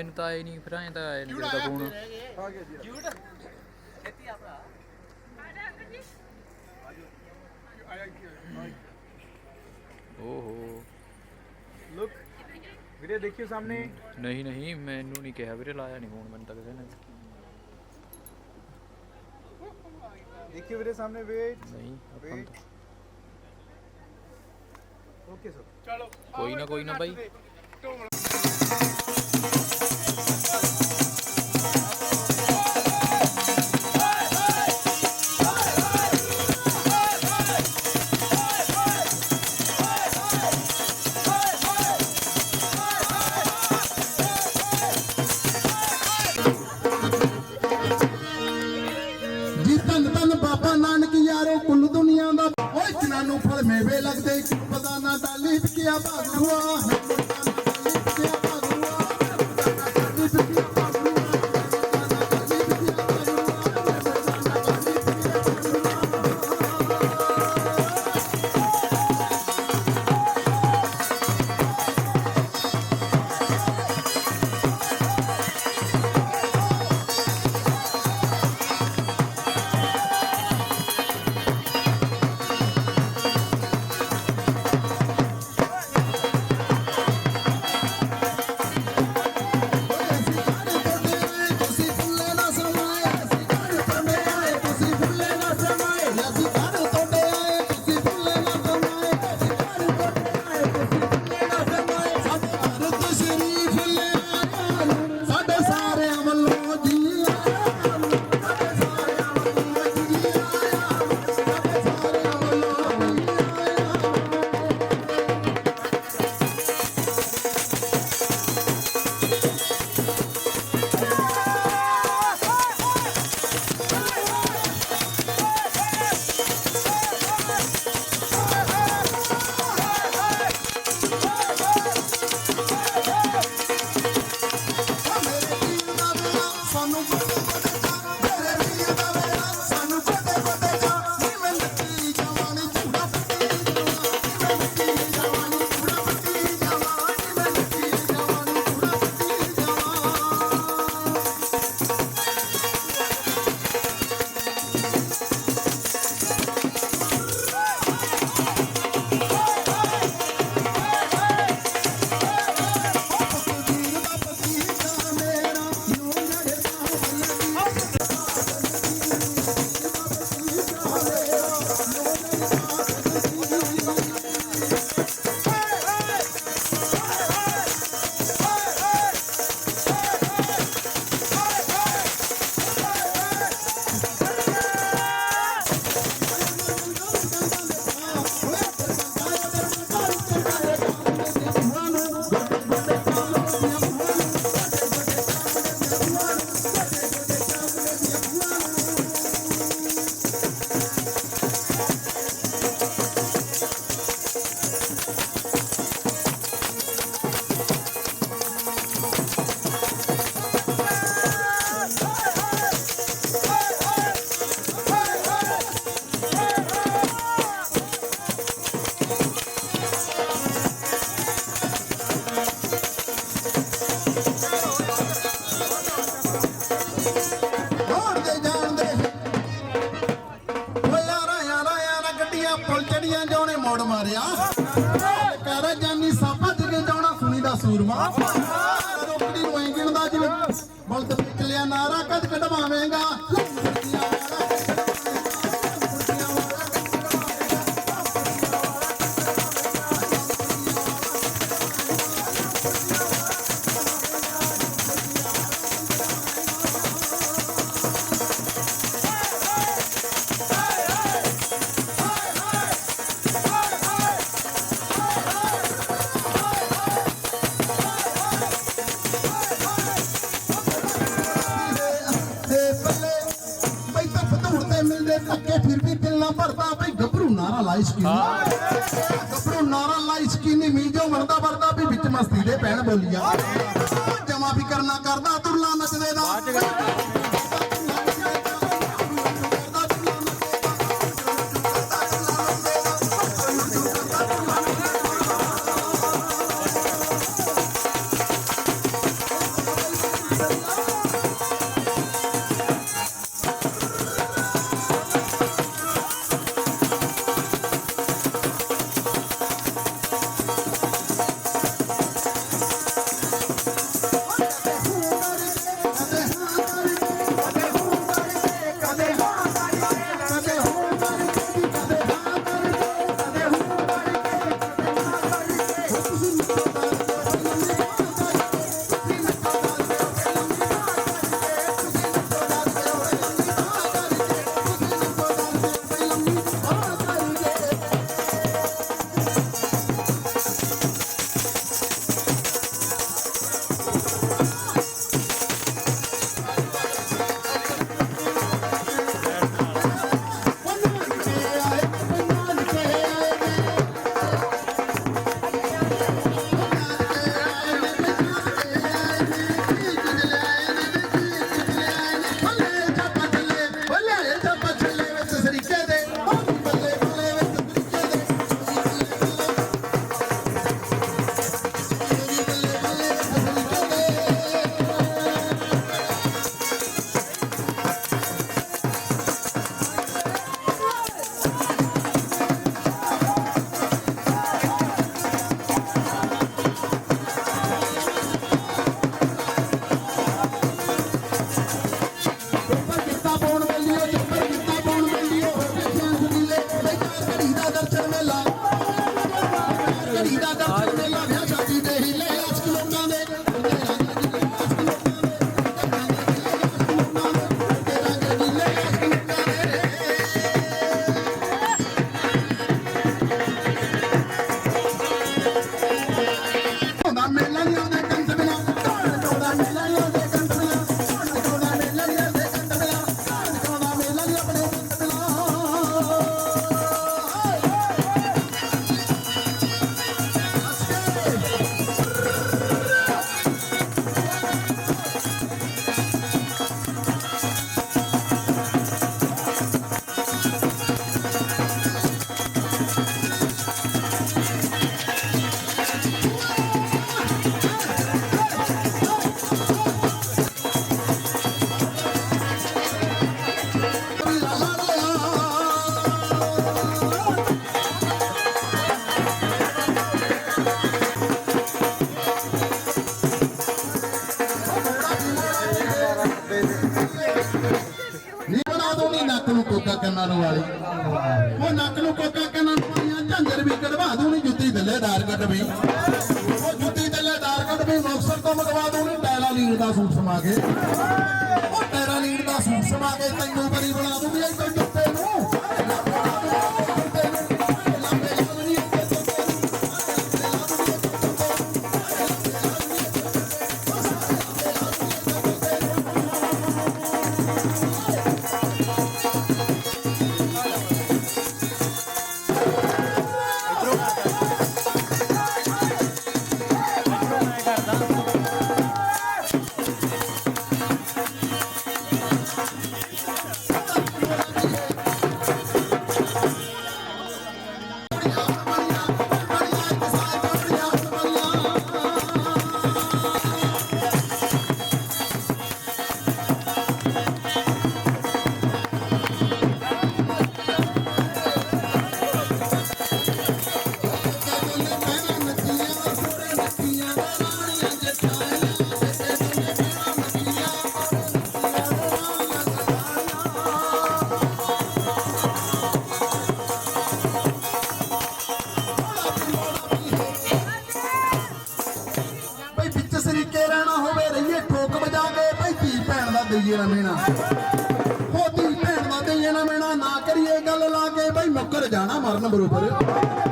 ਮੈਨੂੰ ਤਾਂ ਆਏ ਨਹੀਂ ਫਿਰ ਐਂ ਤਾਂ ਆਏ ਨਹੀਂ ਮੇਰਾ ਫੋਨ ਆ ਗਿਆ ਜੀ ਕਿਊਟ ਛੇਤੀ ਆ ਭਰਾ। ਆਇਆ ਕੀ ਓਹੋ। ਲੁੱਕ ਵੀਰੇ ਦੇਖਿਓ ਸਾਹਮਣੇ। ਨਹੀਂ ਨਹੀਂ ਮੈਨੂੰ ਨਹੀਂ ਕਿਹਾ ਵੀਰੇ ਲਾਇਆ ਨਹੀਂ ਫੋਨ ਮੈਨੂੰ ਤਾਂ ਕਿਸੇ ਨੇ। ਦੇਖਿਓ ਵੀਰੇ ਸਾਹਮਣੇ ਵੇਟ ਨਹੀਂ ਆਪਾਂ ਓਕੇ ਸਰ ਚਲੋ ਕੋਈ ਨਾ ਕੋਈ ਨਾ ਬਾਈ। 나만 좋아해 が。ਗੱਭਰੂ ਨਾਰਾ ਲਾਈ ਸਕੀਨੀ ਮੀਜੋ ਵਰਦਾ ਵਰਦਾ ਵੀ ਵਿੱਚ ਮਸਤੀ ਦੇ ਪੈਣ ਬੋਲੀਆਂ। ਕੰਨਾਂ ਨੂੰ ਵਾਲੀ ਉਹ ਨੱਕ ਨੂੰ ਕੋਕਾ ਕੰਨਾਂ ਨੂੰ ਵਾਲੀਆਂ ਝੰਜਰ ਵੀ ਕਢਵਾ ਦੂਣੀ ਜੁੱਤੀ ਥੱਲੇਦਾਰ ਕੱਢ ਵੀ ਉਹ ਜੁੱਤੀ ਥੱਲੇਦਾਰ ਕੱਢ ਵੀ ਮੁਕਸਰ ਤੋਂ ਮੰਗਵਾ ਦੂਣੀ ਟੈਲਾ ਲੀੜ ਦਾ ਸੂਟ ਸਮਾ ਕੇ। ਉਹ ਟੈਲਾ ਲੀੜ ਦਾ ਸੂਟ ਸਮਾ ਕੇ ਤੈਨੂੰ ਬਰੀ ਬਣਾ ਦੂੰਗੀ ਦਈਏ ਨਾ ਮੇਣਾ ਹੋ ਭੈਣ ਦਾ ਦਈਏ ਨਾ ਮੇਣਾ ਨਾ ਕਰੀਏ ਗੱਲ ਲਾ ਕੇ ਬਈ ਮੁੱਕਰ ਜਾਣਾ ਮਰਨ ਬਰੋਬਰ।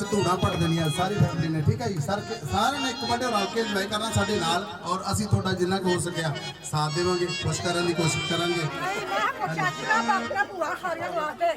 ਬਈ ਧੂੜਾ ਪੜ ਦੇਣੀਆਂ ਸਾਰੀ ਫੈਮਿਲੀ ਨੇ ਠੀਕ ਹੈ ਜੀ? ਸਰ ਸਾਰਿਆਂ ਨੇ ਇੱਕ ਵੱਡੇ ਰਲ ਕੇ ਇੰਜੋਏ ਕਰਨਾ ਸਾਡੇ ਨਾਲ ਔਰ ਅਸੀਂ ਤੁਹਾਡਾ ਜਿੰਨਾ ਕੁ ਹੋ ਸਕਿਆ, ਸਾਥ ਦੇਵਾਂਗੇ ਖੁਸ਼ ਕਰਨ ਦੀ ਕੋਸ਼ਿਸ਼ ਕਰਾਂਗੇ। ਮੈਂ ਵਾਸਤੇ।